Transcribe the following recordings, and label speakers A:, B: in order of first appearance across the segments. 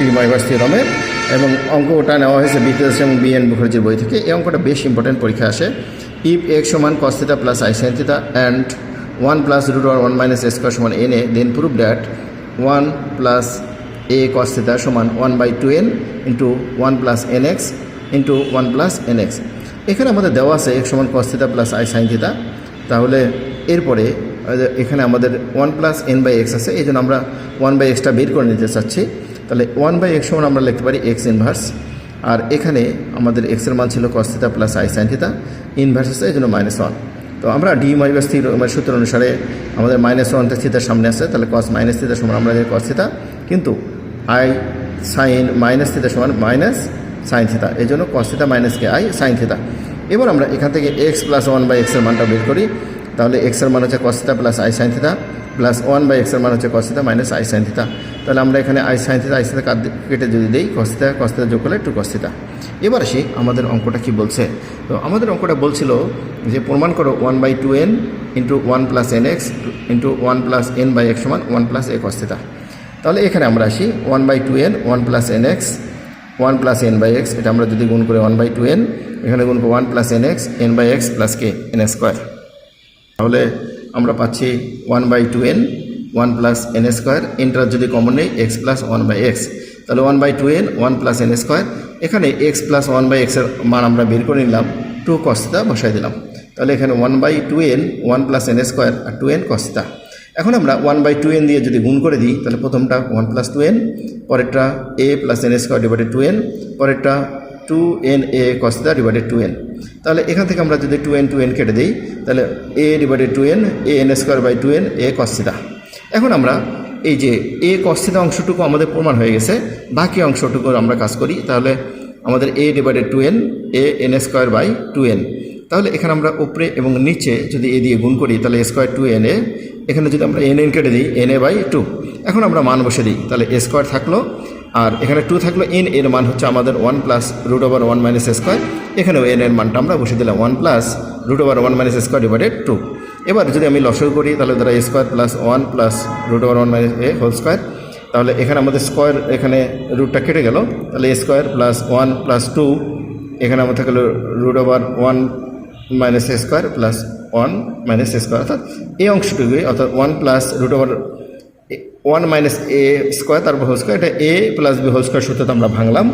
A: D মাইভার্স থিওরামের এবং অঙ্কটা নেওয়া হয়েছে বিপিএস এবং বিএন মুখার্জির বই থেকে। এই অঙ্কটা বেশ ইম্পর্টেন্ট পরীক্ষা আসে। ইফ এক্স সমান cos theta plus i sine theta and one plus root over one minus square সমান n a then prove that one plus a cos theta সমান one by two n into one plus n x into one plus n x এখানে আমাদের দেওয়া আছে এক সমান cos theta plus i sine theta তাহলে এরপরে, এখানে আমাদের one plus n by x আছে। এই জন্য আমরা ওয়ান বাই এক্সটা বের করে নিতে চাচ্ছি। তাহলে ওয়ান বাই এক্স সমান আমরা লিখতে পারি এক্স ইনভার্স আর এখানে আমাদের এক্সের মান ছিল cos theta plus i sine theta inverse আছে এই জন্য মাইনাস ওয়ান তো আমরা ডি মাইনাস থ্রি সূত্র অনুসারে আমাদের মাইনাস ওয়ান থিতার সামনে আছে, তাহলে কস মাইনাস থিতার সমান আমরা জানি কস থিতা কিন্তু আই সাইন মাইনাস থিতার সমান মাইনাস সাইন থিতা এই জন্য কস থিতা মাইনাস কে আই সাইন থিতা এবার আমরা এখান থেকে এক্স প্লাস ওয়ান বাই এক্সের মানটা বের করি, তাহলে এক্সের মান হচ্ছে cos theta plus i sine theta plus one by এক্সের মান হচ্ছে cos theta minus i sine theta তাহলে আমরা এখানে i sine theta i theta কেটে যদি দিই কস থিতা কস থিতা যোগ করলে টু কস থিতা এবার আসি আমাদের অঙ্কটা কি বলছে। তো আমাদের অঙ্কটা বলছিল যে প্রমাণ করো one by two n into one plus n x into one plus n by x সমান one plus a cos theta তাহলে এখানে আমরা আসি one by two n one plus n x one plus n by x এটা আমরা যদি গুণ করি ওয়ান বাই টু এন এখানে গুণ করব one plus n x n by x plus K N square তাহলে আমরা পাচ্ছি one by two n one plus n square এনটার যদি কমন নেই x plus one by x তাহলে one by two n one plus n square এখানে x plus one by এক্সের মান আমরা বের করে নিলাম টু কস্তা বসাই দিলাম। তাহলে এখানে one by two n one plus n square R two N cos theta এখন আমরা ওয়ান বাই টু এন দিয়ে যদি গুণ করে দিই, তাহলে প্রথমটা ওয়ান প্লাস টু এন পরেরটা a plus n square divided two n পরেরটা two n a cos theta divided two n তাহলে এখান থেকে আমরা যদি টু এন টু এন কেটে দিই, তাহলে a divided two n a n square by two n a cos theta এখন আমরা এই যে এ কস্তিতা অংশটুকু আমাদের প্রমাণ হয়ে গেছে, বাকি অংশটুকু আমরা কাজ করি, তাহলে আমাদের a divided two n a n square by two n তাহলে এখানে আমরা উপরে এবং নিচে যদি এ দিয়ে গুণ করি, তাহলে স্কোয়ার টু এন এ, এখানে যদি আমরা এন এন কেটে দিই এন এ বাই টু এখন আমরা মান বসে দিই, তাহলে স্কোয়ার থাকল আর এখানে টু থাকল এন এর মান হচ্ছে আমাদের one plus root over one minus square এখানেও এন এর মানটা আমরা বসে দিলাম one plus root over one minus square divided two এবার যদি আমি লসও করি, তাহলে ধরো square plus one plus root over one minus a whole square তাহলে এখানে আমাদের স্কোয়ার এখানে রুটটা কেটে গেল। তাহলে square plus one plus two এখানে আমাদের থাকল root over one minus square plus one minus square অর্থাৎ এই অংশটুকুই, অর্থাৎ one plus root over one minus a square তারপর হোল স্কোয়ার এটা a plus b whole square সূত্রটা আমরা ভাঙলাম।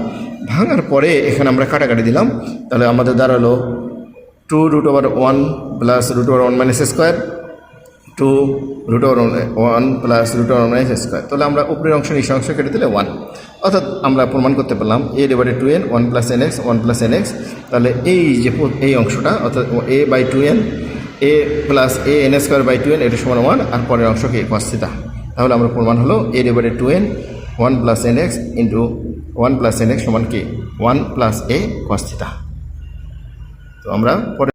A: ভাঙার পরে এখানে আমরা কাটাকাটি দিলাম। তাহলে আমাদের দাঁড়াল two root over one plus root over one minus square two root over one plus root over minus square তাহলে আমরা উপরের অংশ, নিচের অংশ কেটে দিলে ওয়ান অর্থাৎ আমরা প্রমাণ করতে পারলাম a divided two n one plus n x one plus n x তাহলে এই যে এই অংশটা, অর্থাৎ a by two n a plus a n square by two n এটা সমান ওয়ান আর পরের অংশকে কস্তিতা তাহলে আমরা প্রমাণ হলো a divided two n one plus n x into one plus n x সমান কি? ওয়ান প্লাস এ কস্তিতা তো আমরা পরে